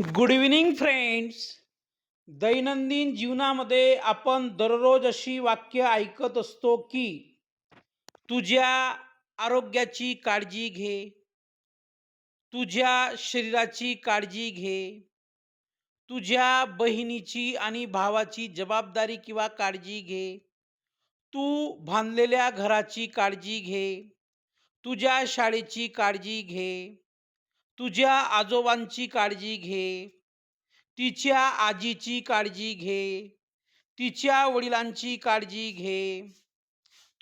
Good evening friends दैनंदिन जीवनामध्ये आपण दररोज अशी वाक्य ऐकत असतो की तुझ्या आरोग्याची काळजी घे. तुझ्या शरीराची काळजी घे. तुझ्या बहिणीची आणि भावाची जबाबदारी किंवा काळजी घे. तू बांधलेल्या घराची काळजी घे. तुझ्या शाळेची काळजी घे. तुझ्या आजोबांची काळजी घे. तिच्या आजीची काळजी घे. तिच्या वडिलांची काळजी घे.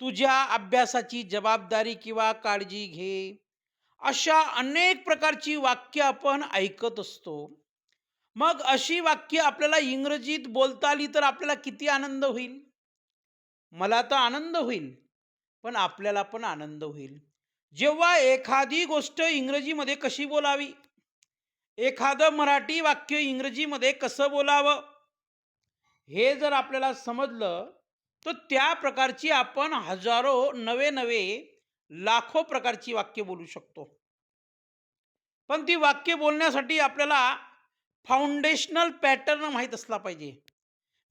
तुझ्या अभ्यासाची जबाबदारी किंवा काळजी घे. अशा अनेक प्रकारची वाक्य आपण ऐकत असतो. मग अशी वाक्य आपल्याला इंग्रजीत बोलता आली तर आपल्याला किती आनंद होईल? मला तर आनंद होईल पण आपल्याला पण आनंद होईल. जेव्हा एखादी गोष्ट इंग्रजीमध्ये कशी बोलावी? एखादं मराठी वाक्य इंग्रजीमध्ये कसं बोलावं? हे जर आपल्याला समजलं तर त्या प्रकारची आपण हजारो नवे नवे लाखो प्रकारची वाक्य बोलू शकतो. पण ती वाक्य बोलण्यासाठी आपल्याला फाउंडेशनल पॅटर्न माहीत असला पाहिजे.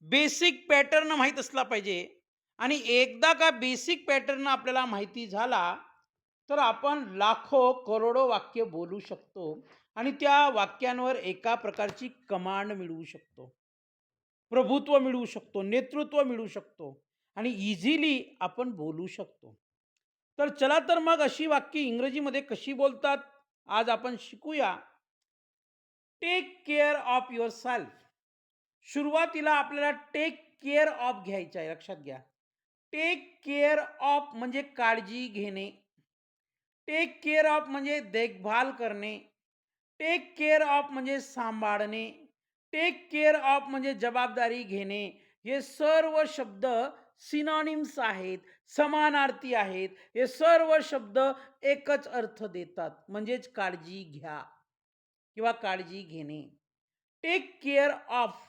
बेसिक पॅटर्न माहीत असला पाहिजे. आणि एकदा का बेसिक पॅटर्न आपल्याला माहिती झाला तर आपण लाखो करोडो वाक्य बोलू शकतो आणि त्या वाक्यांवर एका प्रकारची कमांड मिळवू शकतो. प्रभुत्व मिळवू शकतो नेतृत्व मिळवू शकतो आणि इझिली आपण बोलू शकतो. तर चला तर मग अशी वाक्य इंग्रजीमध्ये कशी बोलतात? आज आपण शिकूया. Take care of your self सुरुवातीला आपल्याला टेक केअर ऑफ घ्यायचं आहे लक्षात घ्या. टेक केअर ऑफ म्हणजे काळजी घेणे. टेक केअर ऑफ म्हणजे देखभाल करणे. टेक केअर ऑफ म्हणजे सांभाळणे. टेक केअर ऑफ म्हणजे जबाबदारी घेणे. हे सर्व शब्द सिनॉनिम्स आहेत समानार्थी आहेत. हे सर्व शब्द एकच अर्थ देतात. म्हणजेच काळजी घ्या किंवा काळजी घेणे. Take care of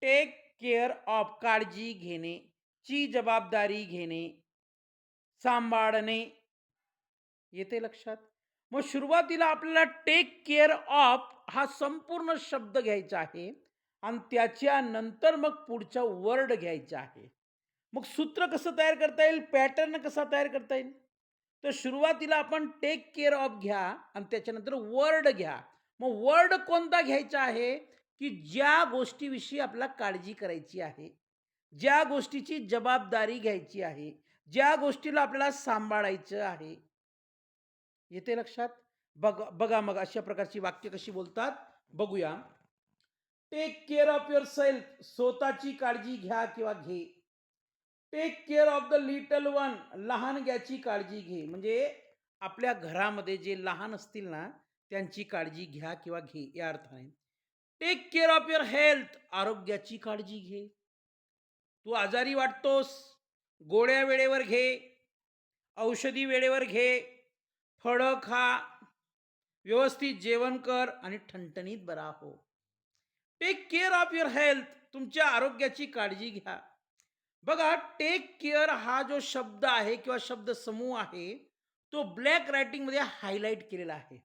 take care of काळजी घेणे. ची जबाबदारी घेणे. सांभाळणे. येते लक्षात? मग सुरुवातीला आपल्याला टेक केअर ऑफ हा संपूर्ण शब्द घ्यायचा आहे आणि त्याच्या नंतर मग पुढचा वर्ड घ्यायचा आहे. मग सूत्र कसं तयार करता येईल? पॅटर्न कसा तयार करता येईल? तर सुरुवातीला आपण टेक केअर ऑफ घ्या आणि त्याच्यानंतर वर्ड घ्या. मग वर्ड कोणता घ्यायचा आहे? की ज्या गोष्टीविषयी आपल्याला काळजी करायची आहे. ज्या गोष्टीची जबाबदारी घ्यायची आहे. ज्या गोष्टीला आपल्याला सांभाळायचं आहे. येते लक्षात? बघ बघा मग अशा प्रकारची वाक्य कशी बोलतात? बघूया. Take care of your self स्वतःची काळजी घ्या किंवा घे. Take care of the little one लहान घ्याची काळजी घे. म्हणजे आपल्या घरामध्ये जे लहान असतील ना त्यांची काळजी घ्या किंवा घे या अर्थाने. Take care of your health आरोग्याची काळजी घे. तू आजारी वाटतोस. गोळ्या वेळेवर घे. औषधी वेळेवर घे. फळं खा व्यवस्थित जेवण कर आणि ठणठणीत बरा हो. Take care of your health तुमच्या आरोग्याची काळजी घ्या. बघा टेक केअर हा जो शब्द आहे किंवा शब्द समूह आहे तो ब्लॅक रायटिंगमध्ये हायलाईट केलेला आहे.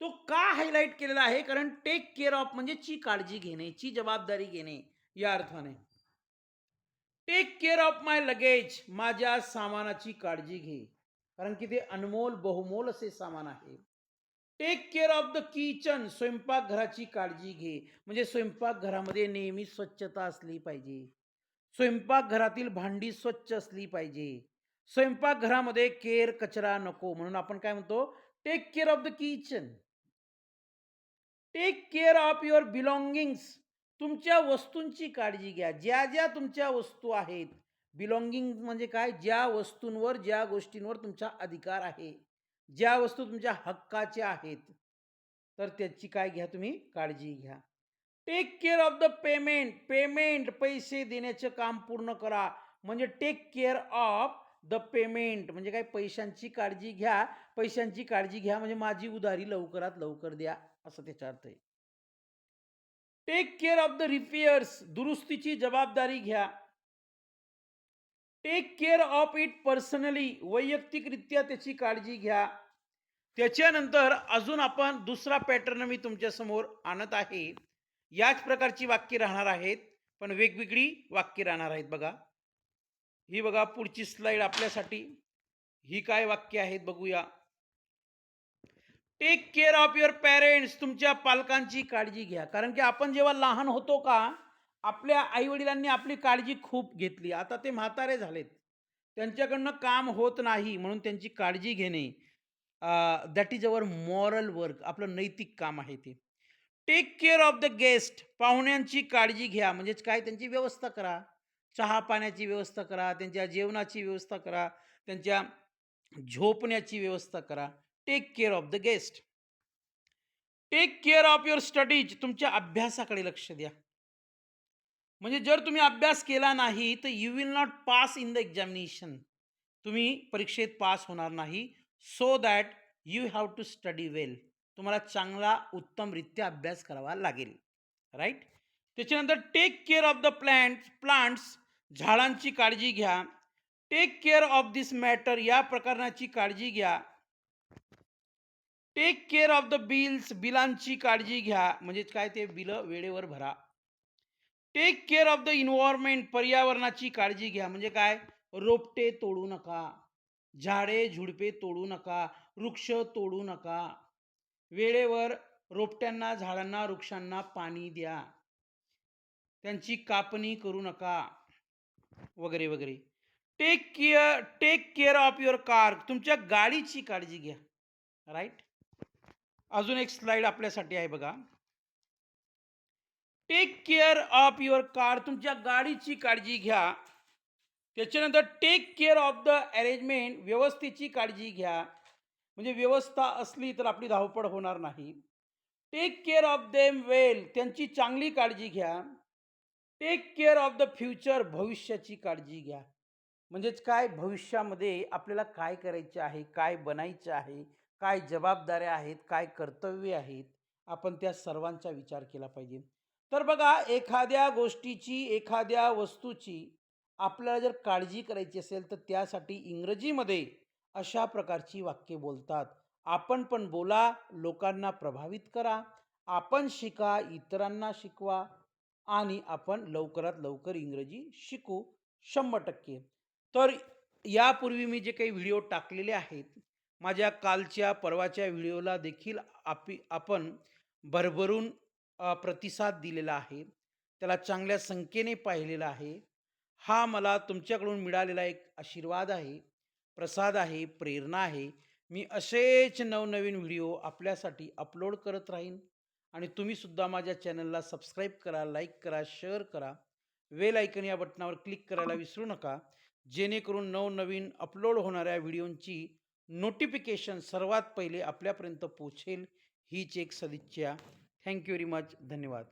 तो का हायलाईट केलेला आहे? कारण टेक केअर ऑफ म्हणजे ची काळजी घेणे ची जबाबदारी घेणे या अर्थाने. Take care of my luggage माझ्या सामानाची काळजी घे. कारण की ते अनमोल बहुमोल असे सामान आहे. Take care of the kitchen स्वयंपाकघराची काळजी घे. म्हणजे स्वयंपाकघरामध्ये नेहमी स्वच्छता असली पाहिजे. स्वयंपाकघरातील भांडी स्वच्छ असली पाहिजे. स्वयंपाकघरामध्ये केर कचरा नको. म्हणून आपण काय म्हणतो? Take care of the kitchen take care of your belongings तुमच्या वस्तूंची काळजी घ्या. ज्या ज्या तुमच्या वस्तू आहेत बिलॉंगिंग म्हणजे काय? ज्या वस्तूंवर ज्या गोष्टींवर तुमचा अधिकार आहे. ज्या वस्तू तुमच्या हक्काच्या आहेत तर त्याची काय घ्या तुम्ही? काळजी घ्या. Take care of the payment payment पैसे देण्याचं काम पूर्ण करा. म्हणजे take care of the payment म्हणजे काय? पैशांची काळजी घ्या. पैशांची काळजी घ्या. म्हणजे माझी उधारी लवकरात लवकर द्या. असं त्याचा अर्थ आहे. Take care of the repairs दुरुस्तीची जबाबदारी घ्या. Take care of it personally वैयक्तिकरित्या त्याची काळजी घ्या. त्याच्यानंतर अजून आपण दुसरा पॅटर्न मी तुमच्यासमोर आणत आहे. याच प्रकारची वाक्य राहणार आहेत पण वेगवेगळी वाक्य राहणार आहेत बघा. ही बघा पुढची स्लाइड आपल्यासाठी. ही काय वाक्य आहेत बघूया. Take care of your parents तुमच्या पालकांची काळजी घ्या. कारण की आपण जेव्हा लहान होतो का आपल्या आईवडिलांनी आपली काळजी खूप घेतली. आता ते म्हातारे झालेत. त्यांच्याकडनं काम होत नाही म्हणून त्यांची काळजी घेणे that is our moral work आपलं नैतिक काम आहे ते. Take care of the guest पाहुण्यांची काळजी घ्या. म्हणजेच काय? त्यांची व्यवस्था करा. चहा पाण्याची व्यवस्था करा. त्यांच्या जेवणाची व्यवस्था करा. त्यांच्या झोपण्याची व्यवस्था करा. Take care of the guest take care of your studies तुमच्या अभ्यासाकडे लक्ष द्या. म्हणजे जर तुम्ही अभ्यास केला नाही तर you will not pass in the examination तुम्ही परीक्षेत पास होणार नाही. So that you have to study well तुम्हाला चांगला उत्तमरित्या अभ्यास करावा लागेल. राईट त्याच्यानंतर take care of the plant plants झाडांची काळजी घ्या. Take care of this matter या प्रकरणाची काळजी घ्या. Take care of the bills बिलांची काळजी घ्या. म्हणजेच काय ते बिलं वेळेवर भरा. Take care of the environment पर्यावरणाची काळजी घ्या. म्हणजे काय? रोपटे तोडू नका. झाडे झुडपे तोडू नका. वृक्ष तोडू नका. वेळेवर रोपट्यांना झाडांना वृक्षांना पाणी द्या. त्यांची कापणी करू नका. वगैरे वगैरे. Take care take care of your car तुमच्या गाडीची काळजी घ्या. राईट अजून एक स्लाइड आपल्यासाठी आहे बघा. Take care of your car तुमच्या गाडीची काळजी घ्या. त्याच्यानंतर take care of the arrangement व्यवस्थेची काळजी घ्या. म्हणजे व्यवस्था असली तर आपली धावपळ होणार नाही. Take care of them well त्यांची चांगली काळजी घ्या. Take care of the future भविष्याची काळजी घ्या. म्हणजेच काय? भविष्यामध्ये आपल्याला काय करायचे आहे काय बनायचे आहे काय जबाबदाऱ्या आहेत काय कर्तव्य आहेत आपण त्या सर्वांचा विचार केला पाहिजे. तर बघा एखाद्या गोष्टीची एखाद्या वस्तूची आपल्याला जर काळजी करायची असेल तर त्यासाठी इंग्रजीमध्ये अशा प्रकारची वाक्ये बोलतात. आपण पण बोला लोकांना प्रभावित करा. आपण शिका इतरांना शिकवा आणि आपण लवकरात लवकर इंग्रजी शिकू शंभर टक्के. तर यापूर्वी मी जे काही व्हिडिओ टाकलेले आहेत माझ्या कालच्या परवाच्या व्हिडिओला देखील आपी आपण भरभरून प्रतिसाद दिलेला आहे. त्याला चांगल्या संख्येने पाहिलेला आहे. हा मला तुमच्याकडून मिळालेला एक आशीर्वाद आहे प्रसाद आहे प्रेरणा आहे. मी असेच नवनवीन व्हिडिओ आपल्यासाठी अपलोड करत राहीन. आणि तुम्हीसुद्धा माझ्या चॅनलला सबस्क्राईब करा लाईक करा शेअर करा. वेल आयकन या बटनावर क्लिक करायला विसरू नका. जेणेकरून नवनवीन अपलोड होणाऱ्या व्हिडिओंची नोटिफिकेशन सर्वात पहिले आपल्यापर्यंत पोहोचेल. हीच एक सदिच्छा. थँक्यू व्हेरी मच धन्यवाद